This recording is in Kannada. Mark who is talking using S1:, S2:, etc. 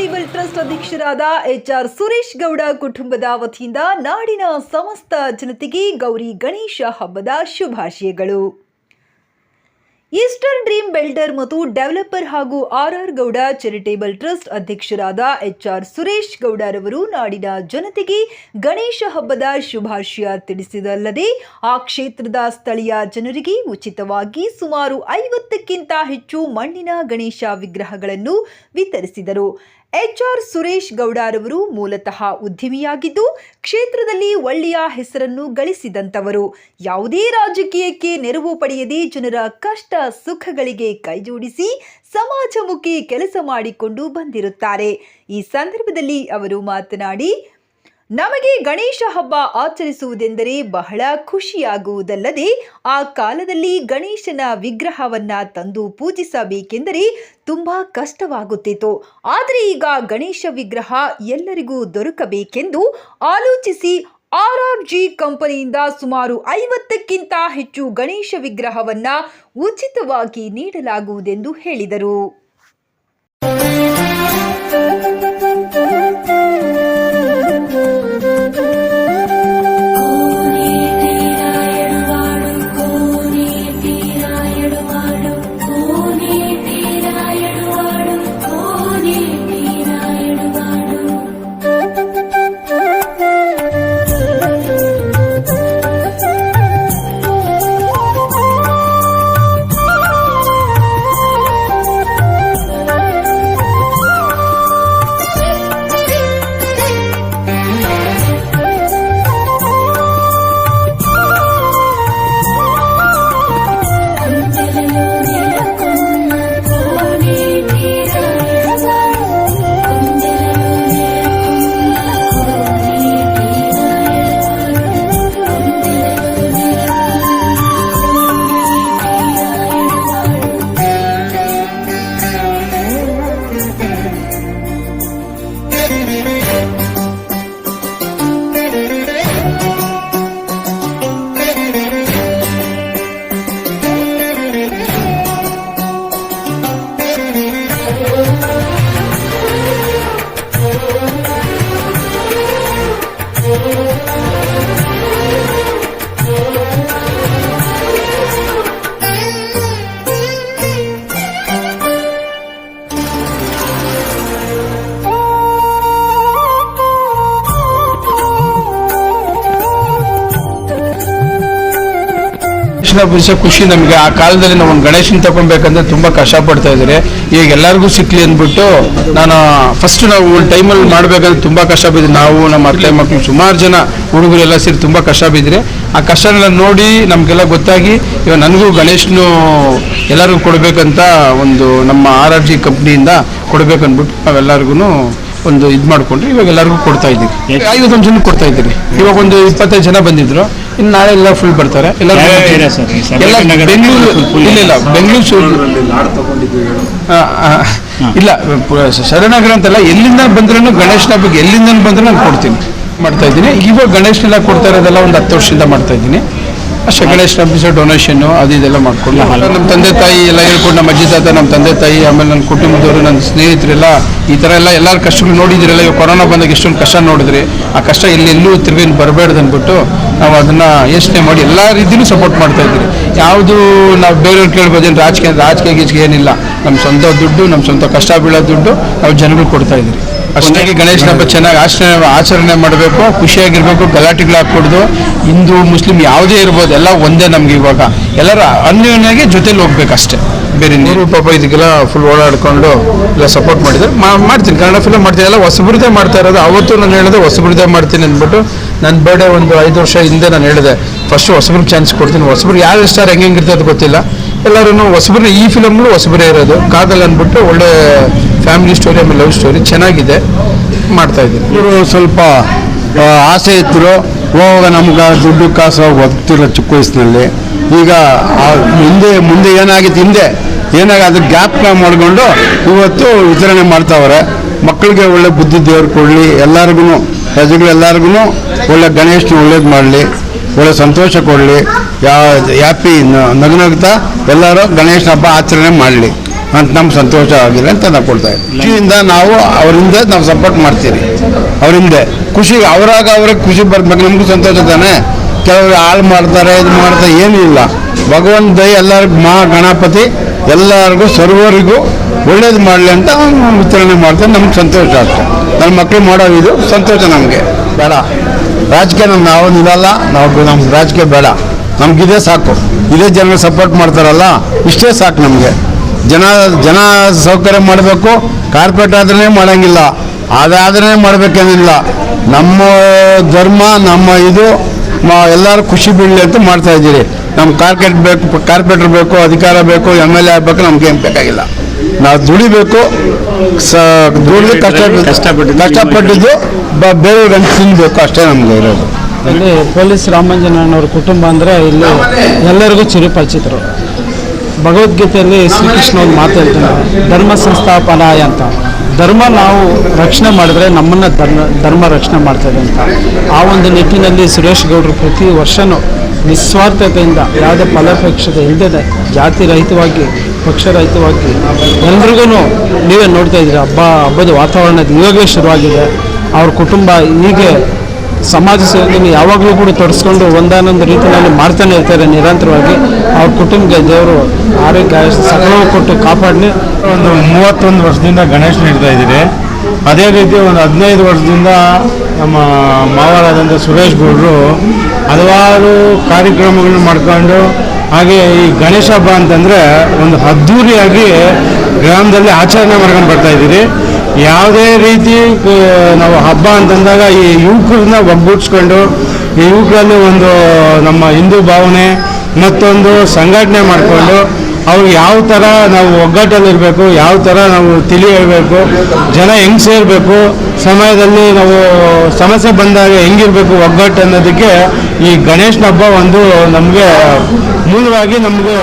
S1: ಚಾರಿಟೇಬಲ್ ಟ್ರಸ್ಟ್ ಅಧ್ಯಕ್ಷರಾದ ಎಚ್ ಆರ್ ಸುರೇಶ್ ಗೌಡ ಕುಟುಂಬದ ವತಿಯಿಂದ ನಾಡಿನ ಸಮಸ್ತ ಜನತೆಗೆ ಗೌರಿ ಗಣೇಶ ಹಬ್ಬದ ಶುಭಾಶಯಗಳು. ಈಸ್ಟರ್ನ್ ಡ್ರೀಮ್ ಬಿಲ್ಡರ್ ಮತ್ತು ಡೆವಲಪರ್ ಹಾಗೂ R R Gowda charitable trust ಅಧ್ಯಕ್ಷರಾದ ಎಚ್ ಆರ್ ಸುರೇಶ್ ಗೌಡರವರು ನಾಡಿನ ಜನತೆಗೆ ಗಣೇಶ ಹಬ್ಬದ ಶುಭಾಶಯ ತಿಳಿಸಿದಲ್ಲದೆ, ಆ ಕ್ಷೇತ್ರದ ಸ್ಥಳೀಯ ಜನರಿಗೆ ಉಚಿತವಾಗಿ ಸುಮಾರು ಐವತ್ತಕ್ಕಿಂತ ಹೆಚ್ಚು ಮಣ್ಣಿನ ಗಣೇಶ ವಿಗ್ರಹಗಳನ್ನು ವಿತರಿಸಿದರು. ಎಚ್ಆರ್ ಸುರೇಶ್ ಗೌಡರವರು ಮೂಲತಃ ಉದ್ಯಮಿಯಾಗಿದ್ದು, ಕ್ಷೇತ್ರದಲ್ಲಿ ಒಳ್ಳೆಯ ಹೆಸರನ್ನು ಗಳಿಸಿದಂಥವರು. ಯಾವುದೇ ರಾಜಕೀಯಕ್ಕೆ ನೆರವು ಪಡೆಯದೆ ಜನರ ಕಷ್ಟ ಸುಖಗಳಿಗೆ ಕೈಜೋಡಿಸಿ ಸಮಾಜಮುಖಿ ಕೆಲಸ ಮಾಡಿಕೊಂಡು ಬಂದಿರುತ್ತಾರೆ. ಈ ಸಂದರ್ಭದಲ್ಲಿ ಅವರು ಮಾತನಾಡಿ ನಮಗೆ ಗಣೇಶ ಹಬ್ಬ ಆಚರಿಸುವುದೆಂದರೆ ಬಹಳ ಖುಷಿಯಾಗುವುದಲ್ಲದೆ, ಆ ಕಾಲದಲ್ಲಿ ಗಣೇಶನ ವಿಗ್ರಹವನ್ನ ತಂದು ಪೂಜಿಸಬೇಕೆಂದರೆ ತುಂಬ ಕಷ್ಟವಾಗುತ್ತಿತ್ತು. ಆದರೆ ಈಗ ಗಣೇಶ ವಿಗ್ರಹ ಎಲ್ಲರಿಗೂ ದೊರಕಬೇಕೆಂದು ಆಲೋಚಿಸಿ ಆರ್ ಆರ್ ಜಿ ಕಂಪನಿಯಿಂದ ಸುಮಾರು ಐವತ್ತಕ್ಕಿಂತ ಹೆಚ್ಚು ಗಣೇಶ ವಿಗ್ರಹವನ್ನ ಉಚಿತವಾಗಿ ನೀಡಲಾಗುವುದೆಂದು ಹೇಳಿದರು.
S2: ಗಣೇಶನ ಬಿಡಿಸೋ ಖುಷಿ ನಮಗೆ. ಆ ಕಾಲದಲ್ಲಿ ನಾವು ಒಂದು ಗಣೇಶನ ತಗೊಬೇಕಂದ್ರೆ ತುಂಬಾ ಕಷ್ಟ ಪಡ್ತಾ ಇದ್ದಾರೆ. ಈಗ ಎಲ್ಲರಿಗೂ ಸಿಕ್ಕಲಿ ಅಂದ್ಬಿಟ್ಟು ನಾನು ಫಸ್ಟ್ ನಾವು ಟೈಮಲ್ಲಿ ಮಾಡ್ಬೇಕಂದ್ರೆ ತುಂಬಾ ಕಷ್ಟ ಬಿದ್ದಿದೆ ನಾವು ನಮ್ಮ ಅತ್ತೆ ಮಕ್ಕಳು ಸುಮಾರು ಜನ ಹುಡುಗರೆಲ್ಲ ಸೇರಿ ತುಂಬಾ ಕಷ್ಟ ಬಿದ್ದರೆ ಆ ಕಷ್ಟನೆಲ್ಲ ನೋಡಿ ನಮಗೆಲ್ಲ ಗೊತ್ತಾಗಿ ಇವಾಗ ನನಗೂ ಗಣೇಶನು ಎಲ್ಲರಿಗೂ ಕೊಡಬೇಕಂತ ಒಂದು ನಮ್ಮ ಆರ್ ಆರ್ ಜಿ ಕಂಪ್ನಿಯಿಂದ ಕೊಡ್ಬೇಕಂದ್ಬಿಟ್ಟು ನಾವೆಲ್ಲರಿಗೂ ಒಂದು ಇದು ಮಾಡಿಕೊಂಡ್ರೆ ಇವಾಗ ಎಲ್ಲರಿಗೂ ಕೊಡ್ತಾ ಇದ್ದೀವಿ. ಐವತ್ತೊಂದು ಜನ ಕೊಡ್ತಾ ಇದ್ದೀರಿ. ಇವಾಗ ಒಂದು ಇಪ್ಪತ್ತೈದು ಜನ ಬಂದಿದ್ರು. ಇನ್ನು ನಾಳೆ ಎಲ್ಲ ಫುಲ್ ಬರ್ತಾರೆ. ಎಲ್ಲ ಬೆಂಗಳೂರು ಇಲ್ಲ ಇಲ್ಲ ಬೆಂಗಳೂರು ಇಲ್ಲ ಶರಣನಗರ ಅಂತಲ್ಲ ಎಲ್ಲಿಂದ ಬಂದ್ರೂ ಗಣೇಶನ ಬಗ್ಗೆ ಎಲ್ಲಿಂದ ಬಂದ್ರೂ ನಾನು ಕೊಡ್ತೀನಿ. ಮಾಡ್ತಾ ಇದ್ದೀನಿ. ಇವಾಗ ಗಣೇಶನೆಲ್ಲ ಕೊಡ್ತಾ ಇರೋದೆಲ್ಲ ಒಂದು ಹತ್ತು ವರ್ಷದಿಂದ ಮಾಡ್ತಾ ಇದ್ದೀನಿ. ಅಷ್ಟೇ ಹಬ್ಬ ಡೊನೇಷನ್ನು ಅದು ಇದೆಲ್ಲ ಮಾಡ್ಕೊಂಡು ನಮ್ಮ ತಂದೆ ತಾಯಿ ಎಲ್ಲ ಹೇಳ್ಕೊಂಡು ನಮ್ಮ ಅಜ್ಜಿ ತಾತ ನಮ್ಮ ತಂದೆ ತಾಯಿ ಆಮೇಲೆ ನನ್ನ ಕುಟುಂಬದವರು ನನ್ನ ಸ್ನೇಹಿತರೆಲ್ಲ ಈ ಥರ ಎಲ್ಲ ಎಲ್ಲರ ಕಷ್ಟಗಳು ನೋಡಿದಿರಲ್ಲ ಇವಾಗ ಕೊರೋನಾ ಬಂದಾಗ ಎಷ್ಟೊಂದು ಕಷ್ಟ ನೋಡಿದ್ರಿ. ಆ ಕಷ್ಟ ಎಲ್ಲೆಲ್ಲೂ ತಿರುಗಿ ಬರಬೇಡ್ದು ಅಂದ್ಬಿಟ್ಟು ನಾವು ಅದನ್ನು ಯೋಚನೆ ಮಾಡಿ ಎಲ್ಲ ರೀತಿಯೂ ಸಪೋರ್ಟ್ ಮಾಡ್ತಾ ಇದ್ದೀವಿ ಯಾವುದು ನಾವು ಬೇರೆಯವ್ರು ಕೇಳ್ಬೋದೇನು ರಾಜಕೀಯ ರಾಜಕೀಯ ಗೀಚಿಗೆ ಏನಿಲ್ಲ. ನಮ್ಮ ಸ್ವಂತ ದುಡ್ಡು ನಮ್ಮ ಸ್ವಂತ ಕಷ್ಟ ಬೀಳೋ ದುಡ್ಡು ನಾವು ಜನಗಳು ಕೊಡ್ತಾ ಇದ್ದೀವಿ ಅಷ್ಟಾಗಿ ಗಣೇಶನ ಹಬ್ಬ ಚೆನ್ನಾಗಿ ಆಚರಣೆ ಆಚರಣೆ ಮಾಡಬೇಕು, ಖುಷಿಯಾಗಿರ್ಬೇಕು ಗಲಾಟೆಗಳು ಹಿಂದೂ, ಮುಸ್ಲಿಂ ಯಾವುದೇ ಇರ್ಬೋದು, ಎಲ್ಲ ಒಂದೇ ನಮ್ಗೆ ಇವಾಗ. ಎಲ್ಲರ ಅನ್ಯೋನ್ಯಾಗಿ ಜೊತೆಲಿ ಹೋಗ್ಬೇಕು ಅಷ್ಟೇ ಬೇರೆ ನೀರು ಪಾಪ ಇದಕ್ಕೆಲ್ಲ ಫುಲ್ ಓಡಾಡ್ಕೊಂಡು ಎಲ್ಲ ಸಪೋರ್ಟ್ ಮಾಡಿದ್ರು ಮಾಡ್ತೀನಿ. ಕನ್ನಡ ಫಿಲಮ್ ಮಾಡ್ತೀನಿ. ಎಲ್ಲ ಹೊಸಬ್ರದ್ದೇ ಮಾಡ್ತಾ ಇರೋದು. ಅವತ್ತು ನಾನು ಹೇಳಿದೆ ಹೊಸಬ್ರದ್ದೇ ಮಾಡ್ತೀನಿ ಅಂದ್ಬಿಟ್ಟು ನನ್ನ ಬರ್ಡೇ ಒಂದು ಐದು ವರ್ಷ ಹಿಂದೆ ನಾನು ಹೇಳಿದೆ. ಫಸ್ಟ್ ಹೊಸಬ್ರಿಗೆ ಚಾನ್ಸ್ ಕೊಡ್ತೀನಿ. ಹೊಸಬ್ರು ಯಾರು ಸ್ಟಾರ್ ಹೆಂಗೆ ಹೆಂಗಿರ್ತದೆ ಗೊತ್ತಿಲ್ಲ. ಎಲ್ಲರೂ ಹೊಸಬರೇ, ಈ ಫಿಲಮ್ಗಳು ಹೊಸಬರೇ ಇರೋದು. ಕಾದಲ್ ಅಂದ್ಬಿಟ್ಟು ಒಳ್ಳೆ ಫ್ಯಾಮಿಲಿ ಸ್ಟೋರಿ ಆಮೇಲೆ ಲವ್ ಸ್ಟೋರಿ ಚೆನ್ನಾಗಿದೆ. ಮಾಡ್ತಾ ಇದ್ದೀನಿ.
S3: ಇವರು ಸ್ವಲ್ಪ ಆಸೆ ಇದ್ರು. ಹೋಗ ನಮ್ಗೆ ದುಡ್ಡು ಕಾಸು ಹೋಗ್ತಿರೋ ಚಿಕ್ಕ ವಯಸ್ಸಿನಲ್ಲಿ. ಈಗ ಮುಂದೆ ಮುಂದೆ ಏನಾಗಿತ್ತು, ಹಿಂದೆ ಏನಾಗ ಅದು ಗ್ಯಾಪ್ನ ಮಾಡಿಕೊಂಡು ಇವತ್ತು ವಿತರಣೆ ಮಾಡ್ತಾವ್ರೆ. ಮಕ್ಕಳಿಗೆ ಒಳ್ಳೆ ಬುದ್ಧಿ ದೇವ್ರು ಕೊಡಲಿ ಎಲ್ಲರಿಗೂ ಪ್ರಜೆಗಳೆಲ್ಲರಿಗೂ ಒಳ್ಳೆ ಗಣೇಶನ ಒಳ್ಳೇದು ಮಾಡಲಿ, ಒಳ್ಳೆ ಸಂತೋಷ ಕೊಡಲಿ. ಯಾ ಹ್ಯಾಪಿ ನಗನಗ್ತಾ ಎಲ್ಲರೂ ಗಣೇಶ ಹಬ್ಬ ಆಚರಣೆ ಮಾಡಲಿ ಅಂತ ನಮ್ಗೆ ಸಂತೋಷ ಆಗಿಲ್ಲ ಅಂತ ನಾವು ಕೊಡ್ತಾ ಖುಷಿಯಿಂದ ನಾವು ಅವರಿಂದ ನಾವು ಸಪೋರ್ಟ್ ಮಾಡ್ತೀವಿ ಅವರಿಂದ ಖುಷಿ ಅವರಾಗ ಅವ್ರಿಗೆ ಖುಷಿ ಬರ್ಬೇಕು. ನಮಗೂ ಸಂತೋಷ ತಾನೆ? ಕೆಲವರು ಹಾಳು ಮಾಡ್ತಾರೆ, ಇದು ಮಾಡ್ತಾರೆ, ಏನೂ ಇಲ್ಲ. ಭಗವಂತ ದಯ ಎಲ್ಲರಿಗೂ, ಮಹಾ ಗಣಪತಿ ಎಲ್ಲರಿಗೂ, ಸರ್ವರಿಗೂ ಒಳ್ಳೇದು ಮಾಡಲಿ ಅಂತ ವಿತರಣೆ ಮಾಡ್ತಾರೆ ನಮ್ಗೆ ಸಂತೋಷ ಅಷ್ಟೆ. ನನ್ನ ಮಕ್ಕಳು ಮಾಡೋ ಇದು ಸಂತೋಷ ನಮಗೆ. ಬೇಡ. ರಾಜಕೀಯ ನಾವು ನಿಲ್ಲಲ್ಲ ನಾವು ನಮ್ಗೆ ರಾಜಕೀಯ ಬೇಡ. ನಮ್ಗಿದೇ ಸಾಕು. ಇದೇ ಜನ ಸಪೋರ್ಟ್ ಮಾಡ್ತಾರಲ್ಲ ಇಷ್ಟೇ ಸಾಕು ನಮಗೆ. ಜನ ಜನ ಸೌಕರ್ಯ ಮಾಡಬೇಕು ಕಾರ್ಪೊರೇಟ್ ಆದ್ರೆ ಮಾಡೋಂಗಿಲ್ಲ. ಅದಾದ್ರೆ ಮಾಡಬೇಕೇನಿಲ್ಲ. ನಮ್ಮ ಧರ್ಮ ನಮ್ಮ ಇದು ಎಲ್ಲರೂ ಖುಷಿ ಬೀಳಲಿ ಅಂತ ಮಾಡ್ತಾ ಇದ್ದೀರಿ. ನಮ್ಗೆ ಕಾರ್ಪೆಟ್ ಬೇಕು ಕಾರ್ಪೆಟ್ರ್ ಬೇಕು ಅಧಿಕಾರ ಬೇಕು ಎಂ ಎಲ್ ಎ ಆಗಬೇಕು ನಮ್ಗೆ ಏನು ಬೇಕಾಗಿಲ್ಲ. ನಾವು ದುಡಿಬೇಕು ಸ ದುಡಿದು ಕಷ್ಟ
S4: ಕಷ್ಟಪಟ್ಟಿದ್ದು
S3: ಕಷ್ಟಪಟ್ಟಿದ್ದು ಬೇರೆಯವ್ರಿಗೆ ತಿನ್ನಬೇಕು ಅಷ್ಟೇ ನಮ್ಗೆ ಇರೋದು.
S5: ಇಲ್ಲಿ ಪೊಲೀಸ್ ರಾಮಂಜನಣ್ಣವ್ರ ಕುಟುಂಬ ಅಂದರೆ ಇಲ್ಲಿ ಎಲ್ಲರಿಗೂ ಚಿರುಪರಿಚಿತರು. ಭಗವದ್ಗೀತೆಯಲ್ಲಿ ಶ್ರೀಕೃಷ್ಣ ಒಂದು ಮಾತು ಧರ್ಮ ಸಂಸ್ಥಾಪನಾಯ ಅಂತ. ಧರ್ಮ ನಾವು ರಕ್ಷಣೆ ಮಾಡಿದ್ರೆ ನಮ್ಮನ್ನು ಧರ್ಮ ಧರ್ಮ ರಕ್ಷಣೆ ಮಾಡ್ತದೆ ಅಂತ. ಆ ಒಂದು ನಿಟ್ಟಿನಲ್ಲಿ ಸುರೇಶ್ ಗೌಡರು ಪ್ರತಿ ವರ್ಷವೂ ನಿಸ್ವಾರ್ಥತೆಯಿಂದ, ಯಾವುದೇ ಫಲಾಪೇಕ್ಷತೆ ಇಲ್ಲದೆ ಜಾತಿ ರಹಿತವಾಗಿ ಪಕ್ಷರಹಿತವಾಗಿ ಎಲ್ರಿಗೂ ನೀವೇ ನೋಡ್ತಾ ಇದ್ದೀರಿ, ಹಬ್ಬ, ಹಬ್ಬದ ವಾತಾವರಣ ಇವಾಗಲೇ ಶುರುವಾಗಿದೆ. ಅವ್ರ ಕುಟುಂಬ ಹೀಗೆ ಸಮಾಜ ಸೇವೆಯನ್ನು ಯಾವಾಗಲೂ ಕೂಡ ತೊಡಸ್ಕೊಂಡು ಒಂದಾನೊಂದು ರೀತಿಯಲ್ಲಿ ಮಾಡ್ತಾನೆ ಇರ್ತಾರೆ ನಿರಂತರವಾಗಿ. ಅವ್ರ ಕುಟುಂಬಕ್ಕೆ ದೇವರು ಆರೋಗ್ಯ, ಸಕಲವೂ ಕೊಟ್ಟು ಕಾಪಾಡಲಿ.
S4: ಒಂದು ಮೂವತ್ತೊಂದು ವರ್ಷದಿಂದ ಗಣೇಶ ನೀಡ್ತಾ ಇದ್ದೀರಿ. ಅದೇ ರೀತಿ ಒಂದು ಹದಿನೈದು ವರ್ಷದಿಂದ ನಮ್ಮ ಮಾವರಾದಂಥ ಸುರೇಶ್ ಗೌಡರು ಹಲವಾರು ಕಾರ್ಯಕ್ರಮಗಳನ್ನ ಮಾಡಿಕೊಂಡು, ಹಾಗೆ ಈ ಗಣೇಶ ಹಬ್ಬ ಅಂತಂದರೆ ಒಂದು ಅದ್ಧೂರಿಯಾಗಿ ಗ್ರಾಮದಲ್ಲಿ ಆಚರಣೆ ಮಾಡ್ಕೊಂಡು ಬರ್ತಾ ಇದ್ದೀರಿ. ಯಾವುದೇ ರೀತಿ ನಾವು ಹಬ್ಬ ಅಂತಂದಾಗ ಈ ಯುವಕರನ್ನ ಒಗ್ಗೂಡಿಸ್ಕೊಂಡು, ಈ ಯುವಕರಲ್ಲಿ ಒಂದು ನಮ್ಮ ಹಿಂದೂ ಭಾವನೆ ಮತ್ತೊಂದು ಸಂಘಟನೆ ಮಾಡಿಕೊಂಡು ಅವ್ರಿಗೆ ಯಾವ ಥರ ನಾವು ಒಗ್ಗಟ್ಟಲ್ಲಿರಬೇಕು, ಯಾವ ಥರ ನಾವು ತಿಳಿ ಹೇಳ್ಬೇಕು ಜನ ಹೆಂಗೆ ಸೇರಬೇಕು, ಸಮಯದಲ್ಲಿ ನಾವು ಸಮಸ್ಯೆ ಬಂದಾಗ ಹೆಂಗಿರಬೇಕು ಒಗ್ಗಟ್ಟು ಅನ್ನೋದಕ್ಕೆ ಈ ಗಣೇಶನ ಹಬ್ಬ ಒಂದು ನಮಗೆ ಮೂಲವಾಗಿ ನಮಗೆ